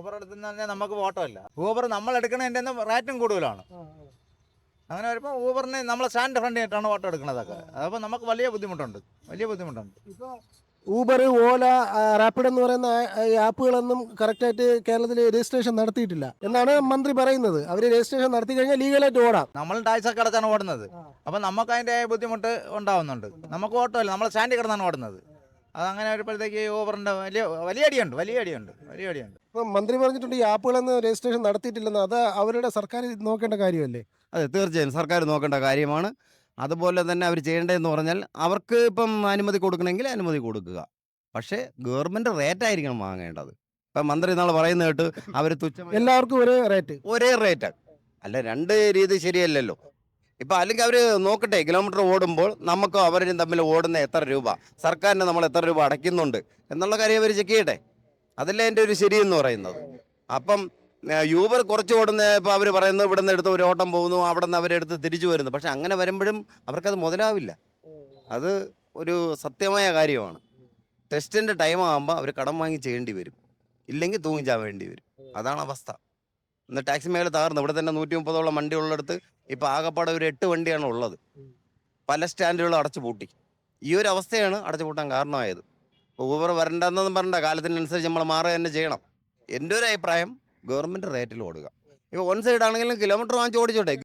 Uber എടുത്തെന്ന് പറഞ്ഞാൽ നമുക്ക് ഓട്ടോ ഇല്ല ഊബർ നമ്മൾ എടുക്കണതിന്റെ റേറ്റും കൂടുതലാണ്. അങ്ങനെ വരുമ്പോൾ ഊബറിന് നമ്മൾ സ്റ്റാൻഡ് ഫ്രണ്ട് ആയിട്ടാണ് ഓട്ടോ എടുക്കുന്നതൊക്കെ അതപ്പോൾ നമുക്ക് വലിയ ബുദ്ധിമുട്ടുണ്ട്. വലിയ ബുദ്ധിമുട്ടുണ്ട്. ഊബർ ഓല റാപ്പിഡ് എന്ന് പറയുന്ന ഈ ആപ്പുകളൊന്നും കറക്റ്റായിട്ട് കേരളത്തിൽ രജിസ്ട്രേഷൻ നടത്തിയിട്ടില്ല. എന്നാണ് മന്ത്രി പറയുന്നത്. അവർ രജിസ്ട്രേഷൻ നടത്തി കഴിഞ്ഞാൽ ലീഗലായിട്ട് ഓടാം. നമ്മൾ ടാക്സ് ഒക്കെ അടച്ചാണ് ഓടുന്നത്. അപ്പം നമുക്ക് അതിന്റെ ബുദ്ധിമുട്ട് ഉണ്ടാവുന്നുണ്ട്. നമുക്ക് ഓട്ടോ അല്ല നമ്മൾ സ്റ്റാൻഡിൽ കിടന്നാണ് ഓടുന്നത്. അതങ്ങനെ വരുമ്പോഴത്തേക്ക് ഓവറിന്റെ വലിയ വലിയ അടിയുണ്ട് വലിയ അടിയുണ്ട് വലിയ അടിയുണ്ട്. ഇപ്പം മന്ത്രി പറഞ്ഞിട്ടുണ്ട് ഈ ആപ്പുകളൊന്നും രജിസ്ട്രേഷൻ നടത്തിയിട്ടില്ലെന്ന്. അത് അവരുടെ സർക്കാർ നോക്കേണ്ട കാര്യമല്ലേ? അതെ തീർച്ചയായും സർക്കാർ നോക്കേണ്ട കാര്യമാണ്. അതുപോലെ തന്നെ അവർ ചെയ്യേണ്ടതെന്ന് പറഞ്ഞാൽ അവർക്ക് ഇപ്പം അനുമതി കൊടുക്കണമെങ്കിൽ അനുമതി കൊടുക്കുക. പക്ഷേ ഗവൺമെന്റ് റേറ്റ് ആയിരിക്കണം വാങ്ങേണ്ടത്. ഇപ്പം മന്ത്രി നാളെ പറയുന്ന കേട്ട് അവർ തുച്ഛം എല്ലാവർക്കും ഒരേ റേറ്റ്. ഒരേ റേറ്റാണ് അല്ല രണ്ട് രീതി ശരിയല്ലല്ലോ. ഇപ്പം അല്ലെങ്കിൽ അവർ നോക്കട്ടെ കിലോമീറ്റർ ഓടുമ്പോൾ നമുക്കും അവരും തമ്മിൽ ഓടുന്ന എത്ര രൂപ? സർക്കാരിന് നമ്മൾ എത്ര രൂപ അടയ്ക്കുന്നുണ്ട്? എന്നുള്ള കാര്യം അവർ ചെക്ക് ചെയ്യട്ടെ. അതല്ലേ എന്റെ ഒരു ശരിയെന്ന് പറയുന്നത്. അപ്പം യൂബർ കുറച്ച് ഓടുന്ന ഇപ്പോൾ അവർ പറയുന്നത് ഇവിടെ നിന്ന് എടുത്ത് ഒരു ഓട്ടം പോകുന്നു അവിടെ നിന്ന് അവരെടുത്ത് തിരിച്ചു വരുന്നു. പക്ഷെ അങ്ങനെ വരുമ്പോഴും അവർക്കത് മുതലാവില്ല. അത് ഒരു സത്യമായ കാര്യമാണ്. ടെസ്റ്റിന്റെ ടൈം ആകുമ്പോൾ അവർ കടം വാങ്ങി ചെയ്യേണ്ടി വരും. ഇല്ലെങ്കിൽ തൂങ്ങിച്ചാവേണ്ടി വരും. അതാണ് അവസ്ഥ. ഇന്ന് ടാക്സി മേഖല തകർന്നു. ഇവിടെ തന്നെ നൂറ്റി മുപ്പതോളം വണ്ടി ഉള്ളിടത്ത് ഇപ്പൊ ആകപ്പാടെ ഒരു എട്ട് വണ്ടിയാണ് ഉള്ളത്. പല സ്റ്റാൻഡുകളും അടച്ചു പൂട്ടി. ഈ ഒരു അവസ്ഥയാണ് അടച്ചു പൂട്ടാൻ കാരണമായത്. ഊബർ വരണ്ടെന്നൊന്നും പറഞ്ഞ കാലത്തിനനുസരിച്ച് നമ്മൾ മാറുക തന്നെ ചെയ്യണം. എന്റെ ഒരു അഭിപ്രായം ഗവൺമെന്റ് റേറ്റിൽ ഓടുക. ഇപ്പോൾ വൺ സൈഡ് ആണെങ്കിലും കിലോമീറ്റർ വാങ്ങിച്ച് ഓടിച്ചോട്ടെ.